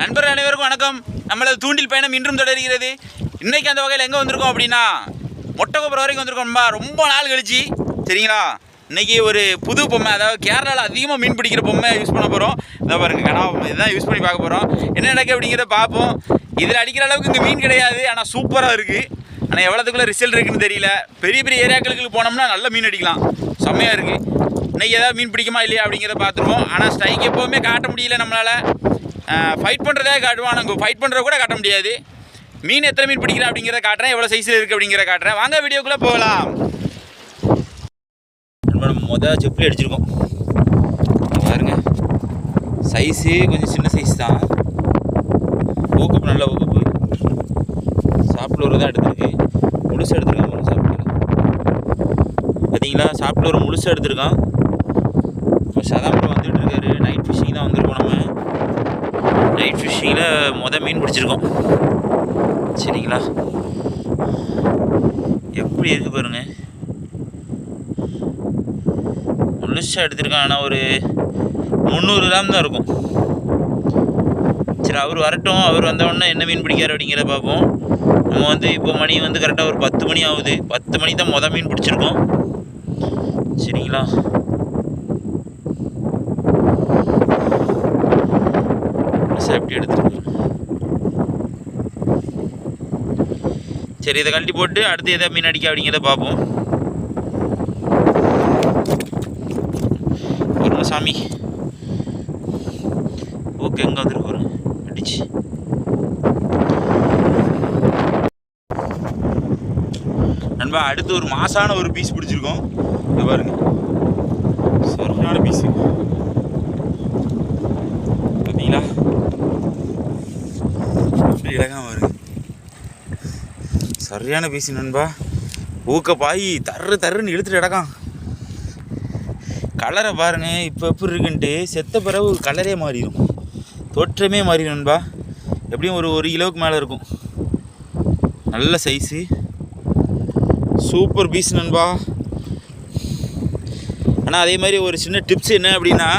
நண்பர்கள் அனைவருக்கும் வணக்கம். நம்மளது தூண்டில் பயணம் இன்றும் தொடர்கிறது. இன்றைக்கி அந்த வகையில் எங்கே வந்திருக்கோம் அப்படின்னா மொட்டக்கோபுரம் வரைக்கும் வந்திருக்கோம்பா ரொம்ப நாள் கழிச்சு சரிங்களா? இன்னைக்கு ஒரு புது பொம்மை அதாவது கேரளாவில் அதிகமாக மீன் பிடிக்கிற பொம்மை யூஸ் பண்ண போகிறோம் இதை பாருங்க கனா பொம்மை. இதுதான் யூஸ் பண்ணி பார்க்க போகிறோம் என்ன நடக்கு அப்படிங்கிறத பார்ப்போம். இதில் அடிக்கிற அளவுக்கு இங்கே மீன் கிடையாது ஆனால் சூப்பராக இருக்குது ஆனால் எவ்வளோத்துக்குள்ள ரிசல்ட் இருக்குன்னு தெரியல. பெரிய பெரிய ஏரியாக்களுக்கு போனோம்னா நல்ல மீன் அடிக்கலாம். செம்மையாக இருக்குது இன்றைக்கி ஏதாவது மீன் பிடிக்குமா இல்லையா அப்படிங்கிறத பார்த்துருவோம். ஆனால் ஸ்ட்ரைக் எப்போவுமே காட்ட முடியல நம்மளால். ஃபைட் பண்ணுறதே காட்டுவோம் நாங்கள் ஃபைட் பண்ணுறத கூட காட்ட முடியாது. மீன் எத்தனை மீன் பிடிக்கிறேன் அப்படிங்கிறத காட்டுறேன். எவ்வளோ சைஸில் இருக்குது அப்படிங்கிறத காட்டுறேன். வாங்க வீடியோக்குள்ளே போகலாம். நம்ம மொதல் செப்பில் அடிச்சிருக்கோம். பாருங்க. சைஸு கொஞ்சம் சின்ன சைஸ் தான். ஊக்குப்பு நல்ல ஊக்குப்பு சாப்பிட்டு ஒரு தான் எடுத்திருக்கு. முழுசு எடுத்துருக்கான் சாப்பிட்டு பார்த்தீங்களா சாப்பிட்டு ஒரு முழுசு எடுத்துருக்கான். சாதாரண சதாம்பரம் வந்துட்டு இருக்காரு நைட் ஃபிஷிங் தான் வந்திருக்கோம் நம்ம நைட் ஃபிஷிங்கில் மொதல் மீன் பிடிச்சிருக்கோம். சரிங்களா? எப்படி இருக்குது பாருங்க. முழுசாக எடுத்திருக்கேன் ஆனால் ஒரு முந்நூறு கிராம் தான் இருக்கும். சரி அவர் வரட்டும். அவர் வந்த உடனே என்ன மீன் பிடிக்காரு அப்படிங்கிறத பார்ப்போம். நம்ம வந்து இப்போ மணி வந்து கரெக்டாக ஒரு பத்து மணி ஆகுது. பத்து மணி தான் மொதல் மீன் பிடிச்சிருக்கோம். சரிங்களா? சேஃப்டி எடுத்துருக்கு சரி இதை கழட்டி போட்டு அடுத்து எதை மீன் அடிக்க அப்படிங்கிறத பார்ப்போம். வருமா சாமி. ஓகே எங்கே வந்துருக்கு ஒரு அடிச்சு. நண்பா அடுத்து ஒரு மாசான ஒரு பீஸ் பிடிச்சிருக்கோம். இங்க பாருங்க. சரியான பீஸ் பார்த்தீங்களா எப்படி இலகாம வருது சரியான பீஸ் நண்பா. ஊக்க பாய் தர்று தர்றுன்னு இழுத்துட்டு கிடக்கான். கலரை பாருங்க இப்போ எப்படி இருக்குன்ட்டு செத்த பிறகு கலரே மாறிடும் தோற்றமே மாறிடும் நண்பா. எப்படியும் ஒரு ஒரு கிலோவுக்கு மேலே இருக்கும். நல்ல சைஸு சூப்பர் பீஸ் நண்பா. ஆனால் அதே மாதிரி ஒரு சின்ன டிப்ஸ் என்ன அப்படின்னா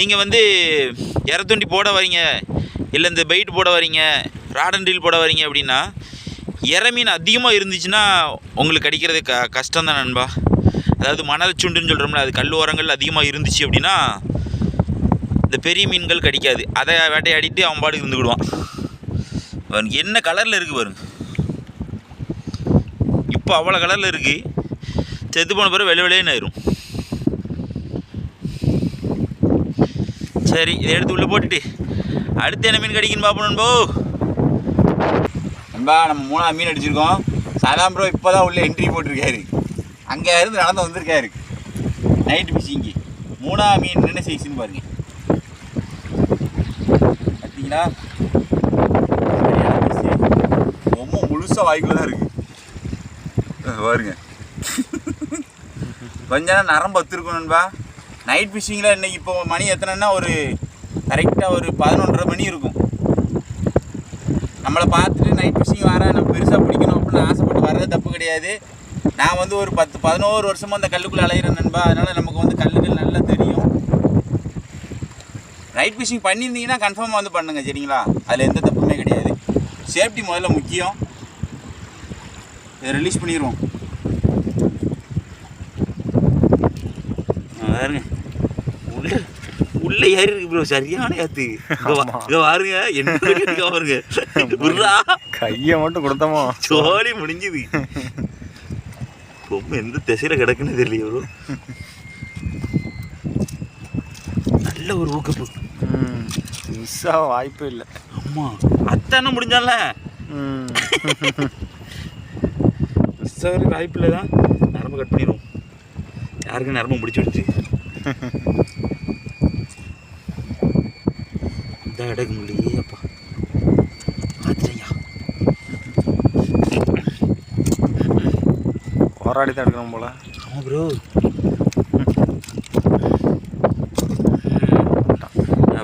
நீங்கள் வந்து இறத்துண்டி போட வரீங்க இல்லை இந்த பெயிட் போட வரீங்க ராடன் ரீல் போட வரீங்க அப்படின்னா இற மீன் அதிகமாக இருந்துச்சுன்னா உங்களுக்கு கிடைக்கிறது க கஷ்டம் தான் நண்பா. அதாவது மணல் சுண்டுன்னு சொல்கிறோம்ல அது கல் ஓரங்கள் அதிகமாக இருந்துச்சு அப்படின்னா இந்த பெரிய மீன்கள் கிடைக்காது. அதை வேட்டையாடிட்டு அவன் பாட்டுக்கு இருந்துக்கிடுவான். அவனுக்கு என்ன கலரில் இருக்குது பாருங்க. இப்போ அவ்வளோ கலரில் இருக்குது செத்து போன பிறகு வெள்ளை வெளியேன்னு ஆயிரும். சரி இதை எடுத்து உள்ளே போட்டுட்டு அடுத்து என்ன மீன் கிடைக்குன்னு பார்ப்போம் நண்போ. நண்பா நம்ம மூணாவது மீன் அடிச்சிருக்கோம். சாதாம் ப்ரோ இப்போ தான் உள்ளே என்ட்ரி போட்டிருக்காரு. அங்கே இருந்து நடந்து வந்திருக்காரு. நைட் ஃபிஷிங்கு மூணாவது மீன் என்ன சைஸ்ன்னு பாருங்க. பார்த்தீங்களா ரொம்ப முழுசாக வாய்க்குள்ள தான் இருக்குது பாருங்க. கொஞ்ச நேரம் நரம்பு வத்துருக்கணும் நண்பா. நைட் ஃபிஷிங்கில் இன்றைக்கி இப்போ மணி எத்தனைன்னா ஒரு கரெக்டாக ஒரு பதினொன்றரை மணி இருக்கும். நம்மளை பார்த்துட்டு நைட் ஃபிஷிங் வர நம்ம பெருசாக பிடிக்கணும் அப்படின்னு ஆசைப்பட்டு வர்றது தப்பு கிடையாது. நான் வந்து ஒரு பத்து பதினோரு வருஷமாக அந்த கல்லுக்குள்ளே அலையிறேன் நண்பா. அதனால் நமக்கு வந்து கல்லுகள் நல்லா தெரியும். நைட் ஃபிஷிங் பண்ணியிருந்தீங்கன்னா கன்ஃபார்மாக வந்து பண்ணுங்க சரிங்களா? அதில் எந்த தப்புமே கிடையாது. சேஃப்டி முதல்ல முக்கியம். இதை ரிலீஸ் பண்ணிடுவோம் பாருங்க உள்ள ஏறி இருக்கு ப்ரோ சரியான ஏத்து இங்க பாருங்க என்ன பாருங்க புர்ரா கையை மட்டும் கொடுத்தோமோ சோழி முடிஞ்சுது. ரொம்ப எந்த திசையில கிடக்குன்னு தெரியல ப்ரோ. நல்ல ஒரு ஊக்கப்பு. மிஸ் ஆக வாய்ப்பே இல்லை. அம்மா அத்தானே முடிஞ்சால. மிஸ் ஆகிற வாய்ப்பில் தான் நரம்பு கட் பண்ணிடுவோம் யாருக்கும் நரம்பு முடிச்சு விடுச்சு? இந்த எடுக்க முடியலையே அப்பா. பார்த்துட்டேயா போராடி தான் எடுக்கணும் போல. ஆமாம் ப்ரோ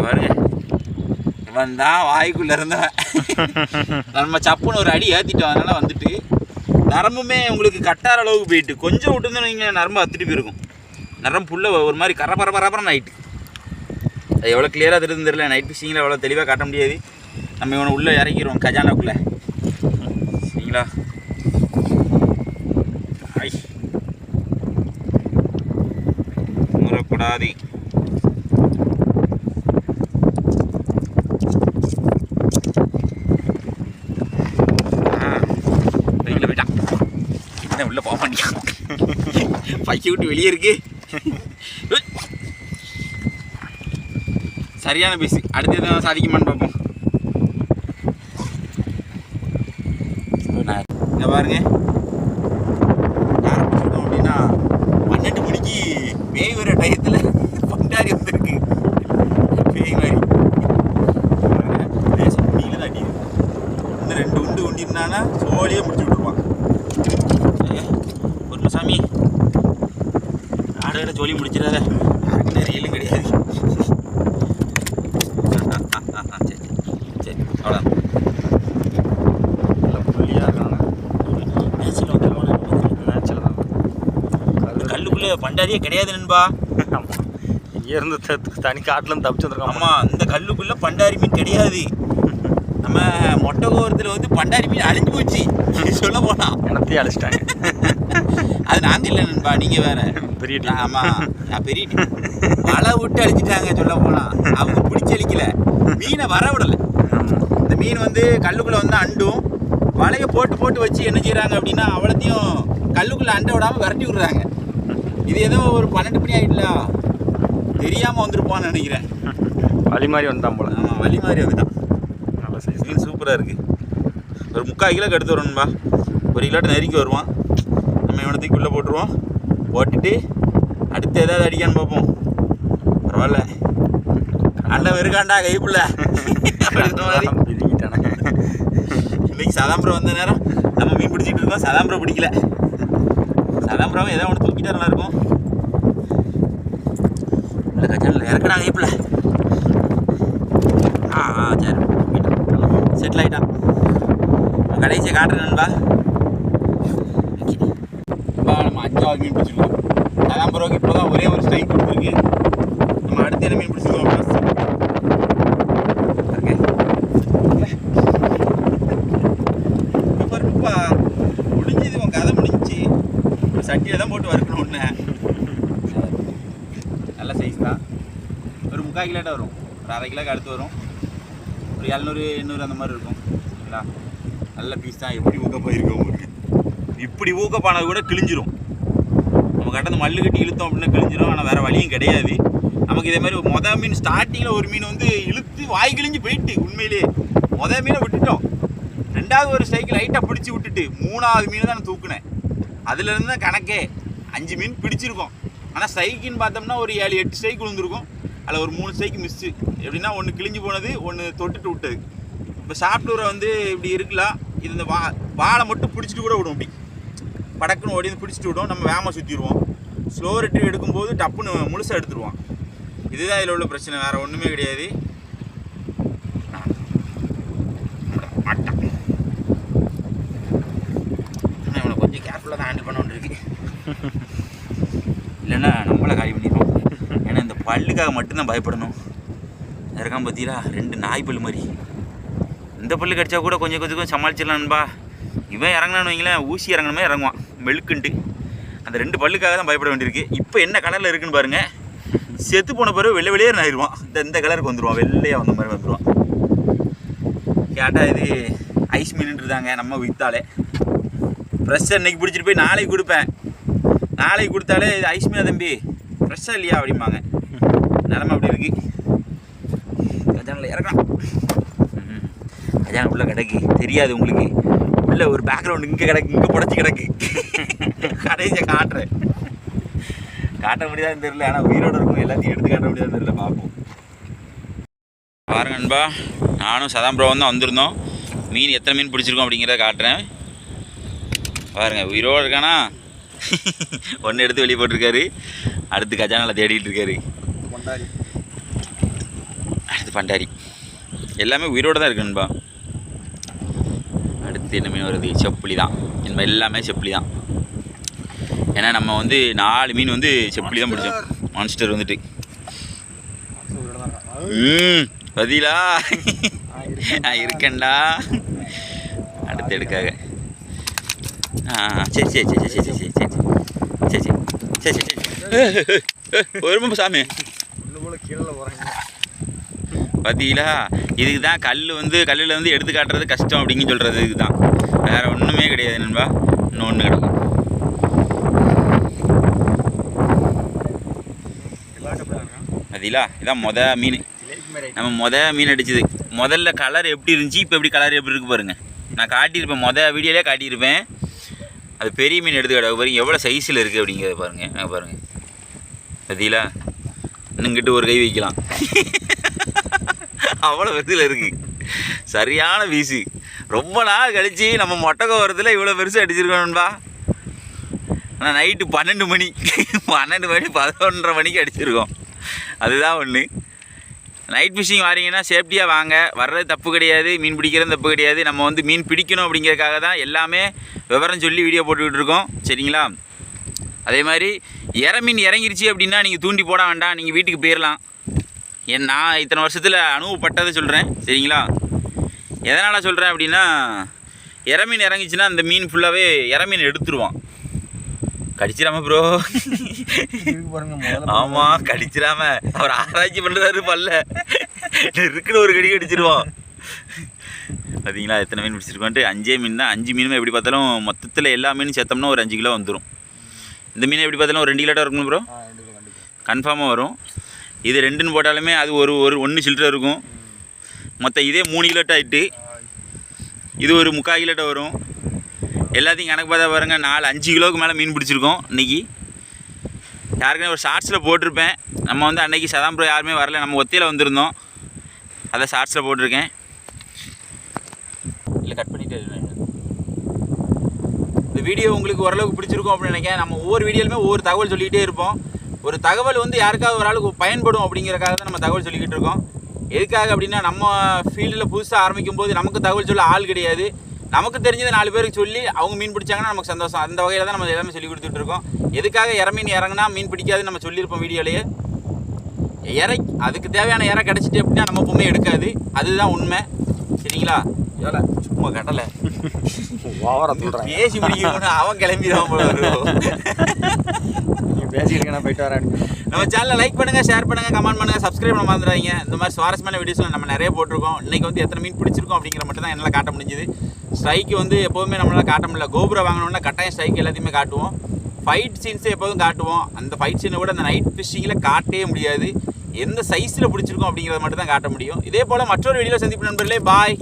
பாருங்க. இவன் தான் வாய்க்குள்ள இருந்தவன். நம்ம சப்புன்னு ஒரு அடி ஏற்றிட்டோம் அதனால வந்துட்டு நரம்புமே உங்களுக்கு கட்டார அளவுக்கு போயிட்டு கொஞ்சம் விட்டுருந்தோம் நீங்கள் நரம்பு அத்துட்டு போயிருக்கும். நரம்பு புல்ல ஒரு மாதிரி கர பர பரபரன்னு ஆயிட்டு. அது எவ்வளோ கிளியராக தெரியுதுன்னு தெரியல. நைட் ஃபிஷிங்கில் எவ்வளோ தெளிவாக காட்ட முடியாது. நம்ம இவனை உள்ளே இறக்கிடுவோம் கஜானாக்குள்ளே. சரிங்களா? ஐ முறப்படாது. உள்ள உள்ளே போக மாட்டியா? பைக்கி விட்டு வெளியே இருக்கு. சரியான பேசி அடுத்து எதுவும் சாதிக்குமான்னு பார்ப்போம். இங்கே பாருங்க. யாரை பிடிச்சிருக்கோம் அப்படின்னா பன்னெண்டு மணிக்கு பேய் வர டயத்தில் பண்டாரி வந்துருக்கு. பேய் மாதிரி. பாருங்க, முடியல தான் அடிக்குது. இன்னும் ரெண்டு உண்டு உண்டிருந்தானா சோழியே முடிச்சு விட்டுருவான். ஒரு சாமி. ஆடுகிற ஜோலி முடிச்சிடாத. யாருக்கு நிறையிலும் கிடையாது சரி சரி சரி அவ்வளோதான் நல்ல புள்ளியாக இருக்காங்க மேட்ச்சில் வந்து மேட்ச்சில் தான் இந்த கல்லுக்குள்ளே பண்டாரியே கிடையாது நண்பா. ஆமாம் இங்கேருந்து த- தனி காட்டிலேருந்து தப்பிச்சு வந்திருக்கான் ஆமாம் இந்த கல்லுக்குள்ளே பண்டாரி மீன் கிடையாது. நம்ம மொட்டகோரத்தில் வந்து பண்டாரி மீன் அழிஞ்சு போச்சு. சொல்ல போனா. எனத்தையும் அழைச்சிட்டாங்க. அது நாங்க இல்லை நண்பா. நீங்கள் வேற. பெரிய team. ஆமாம் நான் பெரிய. வலை விட்டு அழிச்சிட்டாங்க சொல்ல போனா. அவங்க பிடிச்சி அழிக்கல. மீனை வர விடலை. இந்த மீன் வந்து கல்லுக்குள்ளே வந்து அண்டும் வலையை போட்டு போட்டு வச்சு என்ன செய்கிறாங்க அப்படின்னா அவ்வளோத்தையும் கல்லுக்குள்ளே அண்டை விடாமல் விரட்டி விடுறாங்க. இது ஏதோ ஒரு பன்னெண்டு மணி ஆகிடல தெரியாமல் வந்திருப்பான்னு நினைக்கிறேன். வழி மாதிரி வந்தான் போல. ஆமாம் வழி மாதிரி வந்துட்டான் நல்ல சைஸ் மீன் சூப்பராக இருக்குது ஒரு முக்கால் கிலோக்கு எடுத்து வரணும்பா. ஒரு கிலோட்ட நெருக்கி வருவான். நம்ம இவனை தூக்கி உள்ளே போட்டுருவோம். போட்டுட்டு அடுத்து ஏதாவது அடிக்கான்னு பார்ப்போம். பரவாயில்ல. அண்ணன் இருக்காண்டா கைப்புள்ள இன்னைக்கு சதாம்பரம் வந்த நேரம். நம்ம மீன் பிடிச்சிட்டு இருக்கோம். சதாம்பரம் பிடிக்கல. அதான் ப்ரோ ஏதோ ஒன்று தூக்கிட்டா நல்லாயிருக்கும். இல்லை ஆ ஆ சரி. செட்டில் ஆகிட்டான் கடைசியை காட்டுறேன் நண்பா. நம்ம அஞ்சாவது மீன் பிடிச்சிருக்கோம். சதாம்பரம் இப்போ தான் ஒரே ஒரு ஸ்ட்ரைக் கொடுத்துருக்கு. நம்ம அடுத்து என்ன மீன் பிடிச்சிருக்கோம் பாருப்பா முடிஞ்சது உன் கதை முடிஞ்சிச்சு சட்டியில் தான் போட்டு வறுக்கணும் ஒன்று நல்ல சைஸ் தான் ஒரு முக்கால் கிலோட்ட வரும். ஒரு அரை கிலோக்கு அடுத்து வரும். ஒரு எழுநூறு எண்ணூறு அந்த மாதிரி இருக்கும். சரிங்களா? நல்ல பீஸ் தான். எப்படி ஊக்க போயிருக்கோம் உங்களுக்கு? இப்படி ஊக்கப்பானது கூட கிழிஞ்சிரும். நம்ம கட்ட அந்த மல்லு கட்டி இழுத்தோம் அப்படின்னா கிழிஞ்சிரும். ஆனால் வேறு வழியும் கிடையாது. நமக்கு இதே மாதிரி மொதல் மீன் ஸ்டார்டிங்கில் ஒரு மீன் வந்து இழுத்து வாய் கிழிஞ்சு போயிட்டு உண்மையிலேயே. மொதல் மீனை விட்டுட்டோம். ரெண்டாவது ஒரு ஸ்ட்ரைக் லைட்டாக பிடிச்சி விட்டுட்டு மூணாவது மீன் தான் நான் தூக்குனேன். அதுலேருந்து தான் கணக்கே. அஞ்சு மீன் பிடிச்சிருக்கோம். ஆனால் ஸ்ட்ரைக்குன்னு பார்த்தோம்னா ஒரு ஏழு எட்டு ஸ்ட்ரைக் விழுந்துருக்கும். அதில் ஒரு மூணு ஸ்ட்ரைக் மிஸ்ஸு எப்படின்னா ஒன்று கிழிஞ்சு போனது ஒன்று தொட்டுட்டு விட்டது. இப்போ சாப்பிட்டூரை வந்து இப்படி இருக்கலாம் இது இந்த வா வாழை மட்டும் பிடிச்சிட்டு கூட விடும் இப்படி படக்குன்னு ஓடி வந்து பிடிச்சிட்டு விடும் நம்ம வேகமாக சுற்றிடுவோம் ஸ்லோ ரெட்ரீவ் எடுக்கும்போது டப்புன்னு முழுசாக எடுத்துருவான் இதுதான் இதில் உள்ள பிரச்சனை வேறு ஒன்றுமே கிடையாது. கொஞ்சம் கேர்ஃபுல்லாக தான் ஹேண்டில் பண்ண வேண்டியிருக்கு. இல்லைன்னா நம்மளை காலி இந்த பல்லுக்காக மட்டும்தான் பயப்படணும். இருக்கான் பார்த்தீங்களா ரெண்டு நாய் பல் மாதிரி. இந்த பல்லு கடிச்சா கூட கொஞ்சம் கொஞ்சம் சமாளிச்சிடலான்பா இவன் இறங்கினான்னு வைங்களேன் ஊசி இறங்கணுமே இறங்குவான். மெழுக்குன்ட்டு. அந்த ரெண்டு பல்லுக்காக தான் பயப்பட வேண்டியிருக்கு. இப்போ என்ன கலரில் இருக்குன்னு பாருங்கள் செத்து போன பிறகு வெள்ளை வெளியே ஆயிடுவான் இந்த இந்த கலருக்கு வந்துடுவான் வெள்ளையாக வந்த மாதிரி வந்துடுவான் கேட்டால் இது ஐஸ் மீன்ன்றாங்க நம்ம விற்றாலே ஃப்ரெஷ்ஷாக இன்றைக்கி பிடிச்சிட்டு போய் நாளைக்கு கொடுப்பேன். நாளைக்கு கொடுத்தாலே இது ஐஸ்மீனா தம்பி. ஃப்ரெஷ்ஷாக இல்லையா அப்படிம்பாங்க. நிலமை அப்படி இருக்கு. கஜானில் இறக்கலாம் கஜான உள்ளே கிடக்கு. தெரியாது உங்களுக்கு. உள்ளே ஒரு பேக்ரவுண்ட் இங்கே கிடக்கு இங்கே புடச்சி கிடக்கு. கடைசியை காட்டுறேன். காட்ட முடியாதுன்னு தெரியல. ஆனால் உயிரோட இருக்கும் எல்லாத்தையும் எடுத்து காட்ட முடியாதுன்னு தெரியல. பார்ப்போம். பாருங்க நண்பா. நானும் சதாம்பரம் தான் வந்திருந்தோம். மீன் எத்தனை மீன் பிடிச்சிருக்கோம் அப்படிங்கிறத காட்டுறேன். பாருங்கள் உயிரோடு இருக்கானா? ஒன்று எடுத்து வெளியே போட்டிருக்காரு. அடுத்து கஜானால தேடிட்டு இருக்காரு. கொண்டாடி அடுத்து பண்டாரி. எல்லாமே உயிரோடு தான் இருக்கு நண்பா. அடுத்து என்ன மீன் வருது? செப்புளி தான். நம்ம எல்லாமே செப்புளி தான். ஏன்னா நம்ம வந்து நாலு மீன் வந்து செப்புளி தான் பிடிச்சோம். மான்ஸ்டர் வந்துட்டு. ம். பதிலா? நான் இருக்கேன்டா. அடுத்து எடுக்காக ஆ சரி சரி சரி சரி சரி சரி சரி. சரி சரி. சரி சரி வருமா சாமி. இன்னும் போல கீழே போகிறாங்க பார்த்தீங்களா இதுக்கு தான் கல் வந்து கல்லில் வந்து எடுத்து காட்டுறது கஷ்டம் அப்படின்னு சொல்கிறது இதுக்கு தான் வேறு ஒன்றுமே கிடையாது நண்பா. இன்னும் ஒன்று கிடக்கும். பார்த்தீங்களா இதான் மொத மீன். நம்ம மொத மீன் அடிச்சது. முதல்ல கலர் எப்படி இருந்துச்சு இப்போ எப்படி கலர் எப்படி இருக்கு பாருங்க. நான் காட்டியிருப்பேன். மொத வீடியோலே காட்டியிருப்பேன். அது பெரிய மீன் எடுத்து பாருங்க எவ்வளோ சைஸில் இருக்குது அப்படிங்கிறத பாருங்கள் பாருங்கள் பாருங்க. பார்த்தீங்களா? இன்னுங்கிட்டு ஒரு கை வைக்கலாம். அவ்வளோ பெருசில் இருக்குது சரியான வீசு ரொம்ப நாள் கழித்து நம்ம மொட்டை இவ்வளோ பெருசு அடிச்சிருக்கணும்பா ஆனால் நைட்டு பன்னெண்டு மணி. பன்னெண்டு மணி பதினொன்றரை மணிக்கு அடிச்சிருக்கோம். அதுதான் ஒன்று நைட் ஃபிஷிங் வாரீங்கன்னா சேஃப்டியாக வாங்க. வர்றது தப்பு கிடையாது. மீன் பிடிக்கிறது தப்பு கிடையாது. நம்ம வந்து மீன் பிடிக்கணும் அப்படிங்கிறதுக்காக தான் எல்லாமே விவரம் சொல்லி வீடியோ போட்டுக்கிட்டு இருக்கோம். சரிங்களா? அதே மாதிரி இற மீன் இறங்கிருச்சு அப்படின்னா நீங்கள் தூண்டி போட வேண்டாம். நீங்கள் வீட்டுக்கு போயிடலாம் ஏன் நான் இத்தனை வருஷத்தில் அனுபவப்பட்டதை சொல்கிறேன் சரிங்களா? எதனால் சொல்கிறேன் அப்படின்னா இறமீன் இறங்கிச்சின்னா அந்த மீன் ஃபுல்லாகவே இறமீன் எடுத்துருவான். கடிச்சிடாம ப்ரோ ஆமாம் கடிச்சிடாம. அவர் ஆராய்ச்சி பண்ணுறாரு பல்ல. இருக்குன்னு ஒரு கடி கடிச்சிருவான் பார்த்தீங்களா எத்தனை மீன் பிடிச்சிருக்கோன்ட்டு? அஞ்சே மீன் தான். அஞ்சு மீனுமே எப்படி பார்த்தாலும் மொத்தத்தில் எல்லா மீனும் சேர்த்தோம்னா ஒரு அஞ்சு கிலோ வந்துடும் இந்த மீன் எப்படி பார்த்தாலும் ஒரு ரெண்டு கிலோ இருக்கும் ப்ரோ கன்ஃபார்மாக வரும். இது ரெண்டுன்னு போட்டாலுமே அது ஒரு ஒரு ஒன்று சில்லற இருக்கும். மொத்தம் இதே மூணு கிலோட்ட ஆயிட்டு இது ஒரு முக்கால் கிலோட்ட வரும். எல்லாத்தையும் கணக்கு பார்த்தா பாருங்க நாலு அஞ்சு கிலோவுக்கு மேலே மீன் பிடிச்சிருக்கோம் இன்னைக்கு. யாருக்குமே ஒரு ஷார்ட்ஸில் போட்டிருப்பேன். நம்ம வந்து அன்றைக்கி சதாம்பரம் யாருமே வரல. நம்ம ஒத்தையில் வந்திருந்தோம். அதை ஷார்ட்ஸில் போட்டிருக்கேன். இல்லை கட் பண்ணிட்டு இந்த வீடியோ உங்களுக்கு ஓரளவுக்கு பிடிச்சிருக்கும் அப்படின்னு நினைக்கிறேன். நம்ம ஒவ்வொரு வீடியோலுமே ஒவ்வொரு தகவல் சொல்லிக்கிட்டே இருப்போம். ஒரு தகவல் வந்து யாருக்காவது ஒரு ஆளுக்கு பயன்படும் அப்படிங்கிறக்காக தான் நம்ம தகவல் சொல்லிக்கிட்டு இருக்கோம். எதுக்காக அப்படின்னா நம்ம ஃபீல்டில் புதுசாக ஆரம்பிக்கும் போது நமக்கு தகவல் சொல்ல ஆள் கிடையாது. நமக்கு தெரிஞ்சதை நாலு பேருக்கு சொல்லி அவங்க மீன் பிடிச்சாங்கன்னா நமக்கு சந்தோஷம். அந்த வகையில் தான் நம்ம எல்லாமே சொல்லி கொடுத்துட்டு இருக்கோம். எதுக்காக இற மீன் இறங்குனா மீன் பிடிக்காதுன்னு நம்ம சொல்லியிருப்போம் வீடியோலேயே. இறை அதுக்கு தேவையான இறை கிடச்சிட்டு அப்படின்னா நம்ம எப்பவுமே எடுக்காது. அதுதான் உண்மை. சரிங்களா? ஏழை சும்மா கடலை ஓவரா பேசி முடிக்கணும்னு அவன் கிளம்பிடுவான் போல இருக்கும். நான் போயிட்டு வரேன். நம்ம சேனலை லைக் பண்ணுங்க ஷேர் பண்ணுங்க கமெண்ட் பண்ணுங்க சப்ஸ்கிரைப் பண்ண மறந்துடாதீங்க. இந்த மாதிரி சுவாரஸ்யமான வீடியோஸ்லாம் நம்ம நிறைய போட்டிருக்கோம். இன்னைக்கு வந்து எத்தனை மீன் பிடிச்சிருக்கோம் அப்படிங்கிற மட்டும் தான் என்னால் காட்ட முடிஞ்சுது. ஸ்ட்ரைக்கு வந்து எப்போதுமே நம்மளால் காட்ட முடியல. கோபுரம் வாங்கணும்னா கட்டாயம் ஸ்ட்ரைக் எல்லாத்தையுமே காட்டுவோம். ஃபைட் சீன்ஸே எப்போதும் காட்டுவோம். அந்த ஃபைட் சீனை கூட அந்த நைட் ஃபிஷிங்கில் காட்டவே முடியாது. எந்த சைஸில் பிடிச்சிருக்கோம் அப்படிங்கிறத மட்டும் தான் காட்ட முடியும். இதே போல் மற்றொரு வீடியோ சந்திப்பு நண்பர்களே. பாய்